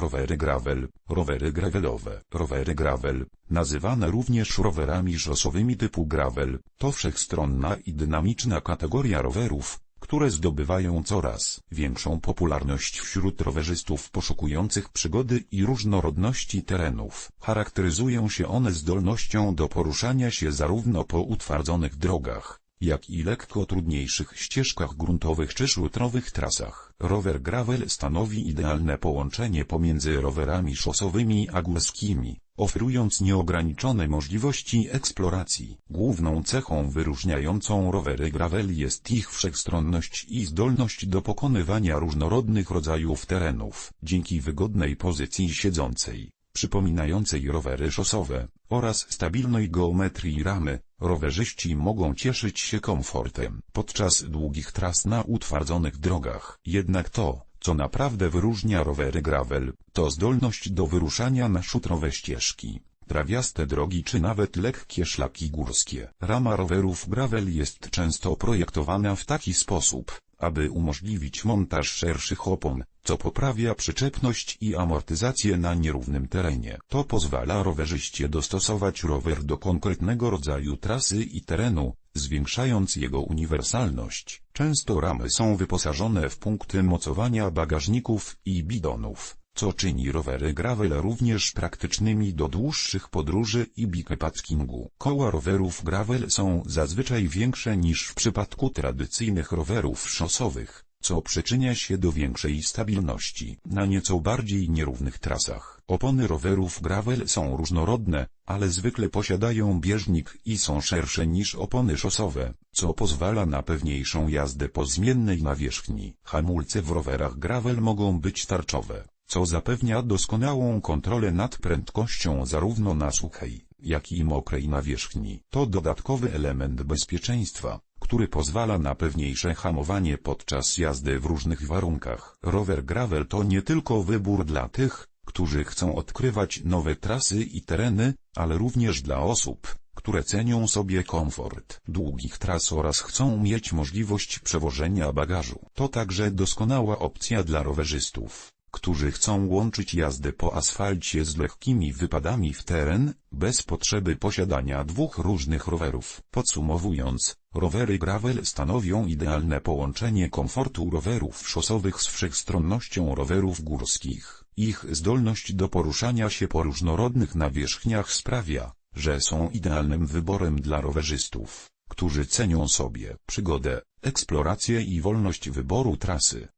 rowery gravel, rowery gravelowe, rowery gravel, nazywane również rowerami szosowymi typu gravel, to wszechstronna i dynamiczna kategoria rowerów, które zdobywają coraz większą popularność wśród rowerzystów poszukujących przygody i różnorodności terenów. Charakteryzują się one zdolnością do poruszania się zarówno po utwardzonych drogach, jak i lekko trudniejszych ścieżkach gruntowych czy szutrowych trasach. Rower gravel stanowi idealne połączenie pomiędzy rowerami szosowymi a górskimi, oferując nieograniczone możliwości eksploracji. Główną cechą wyróżniającą rowery gravel jest ich wszechstronność i zdolność do pokonywania różnorodnych rodzajów terenów. Dzięki wygodnej pozycji siedzącej, przypominającej rowery szosowe, oraz stabilnej geometrii ramy, rowerzyści mogą cieszyć się komfortem podczas długich tras na utwardzonych drogach. Jednak to, co naprawdę wyróżnia rowery gravel, to zdolność do wyruszania na szutrowe ścieżki, trawiaste drogi czy nawet lekkie szlaki górskie. Rama rowerów gravel jest często projektowana w taki sposób, aby umożliwić montaż szerszych opon, co poprawia przyczepność i amortyzację na nierównym terenie. To pozwala rowerzyście dostosować rower do konkretnego rodzaju trasy i terenu, zwiększając jego uniwersalność. Często ramy są wyposażone w punkty mocowania bagażników i bidonów, co czyni rowery gravel również praktycznymi do dłuższych podróży i bikepackingu. Koła rowerów gravel są zazwyczaj większe niż w przypadku tradycyjnych rowerów szosowych, co przyczynia się do większej stabilności na nieco bardziej nierównych trasach. Opony rowerów gravel są różnorodne, ale zwykle posiadają bieżnik i są szersze niż opony szosowe, co pozwala na pewniejszą jazdę po zmiennej nawierzchni. Hamulce w rowerach gravel mogą być tarczowe, co zapewnia doskonałą kontrolę nad prędkością zarówno na suchej, jak i mokrej nawierzchni. To dodatkowy element bezpieczeństwa, który pozwala na pewniejsze hamowanie podczas jazdy w różnych warunkach. Rower gravel to nie tylko wybór dla tych, którzy chcą odkrywać nowe trasy i tereny, ale również dla osób, które cenią sobie komfort długich tras oraz chcą mieć możliwość przewożenia bagażu. To także doskonała opcja dla rowerzystów którzy chcą łączyć jazdę po asfalcie z lekkimi wypadami w teren, bez potrzeby posiadania dwóch różnych rowerów. Podsumowując, rowery gravel stanowią idealne połączenie komfortu rowerów szosowych z wszechstronnością rowerów górskich. Ich zdolność do poruszania się po różnorodnych nawierzchniach sprawia, że są idealnym wyborem dla rowerzystów, którzy cenią sobie przygodę, eksplorację i wolność wyboru trasy.